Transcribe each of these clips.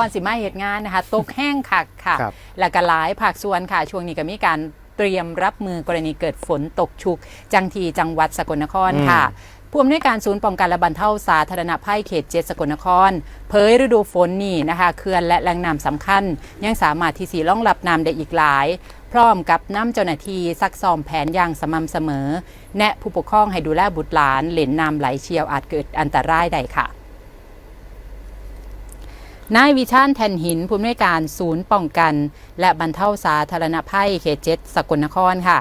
ก่อนสิมาเหตุงานนะคะตกแห้งคักค่ะ ครับ แล้วก็หลายภาคส่วนค่ะ ช่วงนี้ก็มีการเตรียมรับมือกรณีเกิดฝนตกชุก จังทีจังหวัดสกลนครค่ะ ผู้อำนวยการศูนย์ป้องกันและบรรเทาสาธารณภัยเขตเจ็ดสกลนคร เผยฤดูฝนนี่นะคะเขื่อนและแหล่งน้ำสำคัญ ยังสามารถที่สีล่องรับน้ำได้อีกหลาย พร้อมกับน้ำเจ้าหน้าที่ซักซ้อมแผนอย่างสม่ำเสมอ แนะผู้ปกครองให้ดูแลบุตรหลานเหลนน้ำไหลเชี่ยวอาจเกิดอันตรายได้ค่ะ นายวิชาญแทนหินผู้อำนวยการศูนย์ป้องกัน และบรรเทาสาธารณภัยเขตเจ็ดสกลนครค่ะ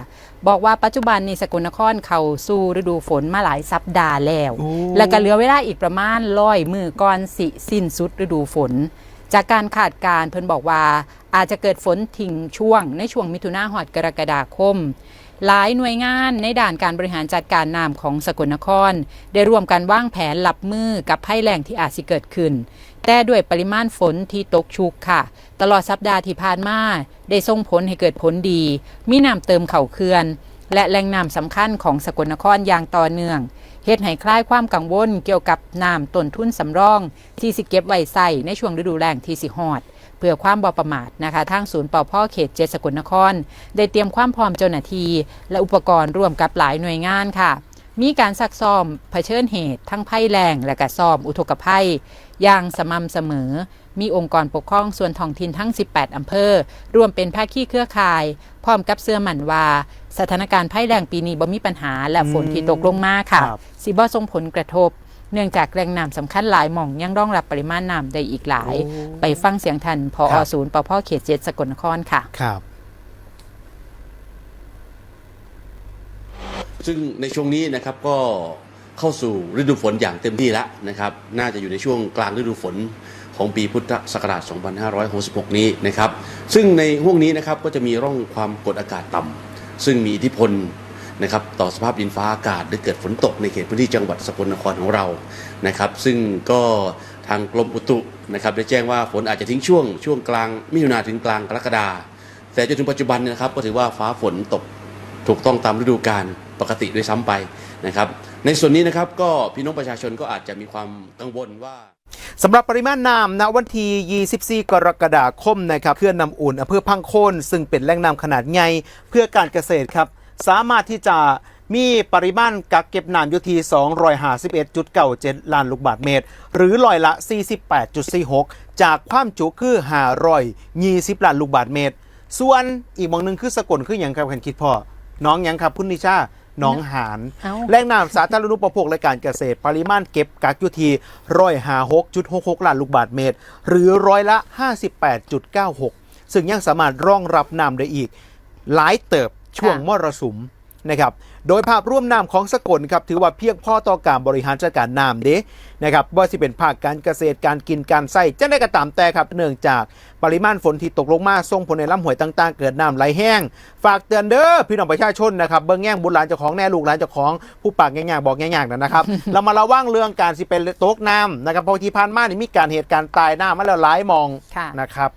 บอกว่าปัจจุบันในสกลนครเข้าสู่ฤดูฝนมาหลายสัปดาห์แล้ว แล้วก็เหลือเวลาอีกประมาณร้อยมือก่อนสิสิ้นสุดฤดูฝน จากการคาดการณ์เพิ่นบอกว่าอาจจะเกิดฝนทิ้งช่วงในช่วงมิถุนาหอดกรกฎาคม หลายหน่วยงานในด่านการบริหารจัดการน้ำของสกลนคร ได้ร่วมกันวางแผนรับมือกับภัยแล้งที่อาจสิเกิดขึ้น แต่ด้วยปริมาณฝนที่ตกชุกค่ะ ตลอดสัปดาห์ที่ผ่านมาได้ส่งผลให้เกิดผลดี มีน้ำเติมเข่าเขื่อน และแหล่งน้ำสำคัญของสกลนครอย่างต่อเนื่องเฮ็ดให้คลายความกังวลเกี่ยวกับน้ำต้นทุนสำรอง ที่สิเก็บไว้ใส่ในช่วงฤดูแล้งที่สิฮอด เพื่อความบ่ประมาทนะคะทางศูนย์ปอพ่อเขตเจดสกลนคร ได้เตรียมความพร้อมเจ้าหน้าที่และอุปกรณ์ร่วมกับหลายหน่วยงานค่ะ มีการซักซ้อมเผชิญเหตุทั้งภัยแรงและก็ซ้อมอุทกภัย อย่างสม่ำเสมอ มีองค์กรปกครองส่วนท้องถิ่นทั้ง 18 อำเภอรวมเป็นภาคีเครือข่าย พร้อมกับเสื้อหมันว่าสถานการณ์ภัยแรงปีนี้บ่มีปัญหาและฝนที่ตกลงมาค่ะครับสิบ่ส่งผลกระทบ เนื่องจากแหล่งน้ำสำคัญหลายหม่องยังรองรับปริมาณน้ำได้อีกหลาย โอ้ไปฟังเสียงทันพอครับ ศูนย์ปอพ่อเขตเจ็ดสกลนครค่ะ ครับ ซึ่งในช่วงนี้นะครับก็เข้าสู่ฤดูฝนอย่างเต็มที่แล้วนะครับ น่าจะอยู่ในช่วงกลางฤดูฝนของปีพุทธศักราช 2566 นี้นะครับ ซึ่งในห่วงนี้นะครับก็จะมีร่องความกดอากาศต่ำซึ่งมีอิทธิพล นะครับต่อสภาพดินฟ้าอากาศหรือเกิดฝนตกในเขตพื้นที่จังหวัดสกลนครของเรานะครับซึ่งก็ทางกรมอุตุนะครับได้แจ้งว่าฝนอาจจะทิ้งช่วงช่วงกลางมิถุนาถึงกลางกรกฎาแต่จนถึงปัจจุบันนะครับก็ถือว่าฟ้าฝนตกถูกต้องตามฤดูกาลปกติด้วยซ้ำไปนะครับในส่วนนี้นะครับก็พี่น้องประชาชนก็อาจจะมีความกังวลว่าสำหรับปริมาณน้ำณวันที่24 กรกฎาคมนะครับเขื่อนนำอุ่นอำเภอพังโคนซึ่งเป็นแหล่งน้ำขนาดใหญ่เพื่อการเกษตรครับ สามารถที่จะมีปริมาณกักเก็บน้ำอยู่ที่251.97 ล้านลูกบาศก์เมตร หรือร้อยละ 48.46 จากความจุคือ520ล้านลูกบาศก์เมตร ส่วนอีกหมองหนึงคือสกลคืออย่างครับคันคิดพ่อ น้องหยังครับคุณนิชาน้องหานเอ้าแหล่งน้ำสาธารณูปโภคและการเกษตร ปริมาณเก็บกักอยู่ที่ร้อยหาหกจุดหกหกล้านลูกบาศก์เมตร หรือร้อยละ 58.96 ซึ่งยังสามารถรองรับน้ำได้อีก หลายเติบ ช่วงค่ะมรสุมนะครับ โดยภาพร่วมน้ำของสกลครับถือว่าเพียงพอต่อการบริหารจัดการน้ำเด้นะครับว่าสิเป็นภาคการเกษตรการกินการใส่จะได้กระตามแต่ครับเนื่องจากปริมาณฝนที่ตกลงมาส่งผลในลำห้วยต่างๆ เกิดน้ำไหลแห้ง ฝากเตือนเด้อพี่น้องประชาชนนะครับเบิ้งแง่งบุญหลานเจ้าของแน่ลูกหลานเจ้าของผู้ปากแง่งๆบอกแง่งๆนะครับเรามาระวังเรื่องการสิเป็นตกน้ำนะครับเพราะที่ผ่านมานี่มีการเหตุการณ์ตายน้ำมาแล้วหลายหมองค่ะนะครับ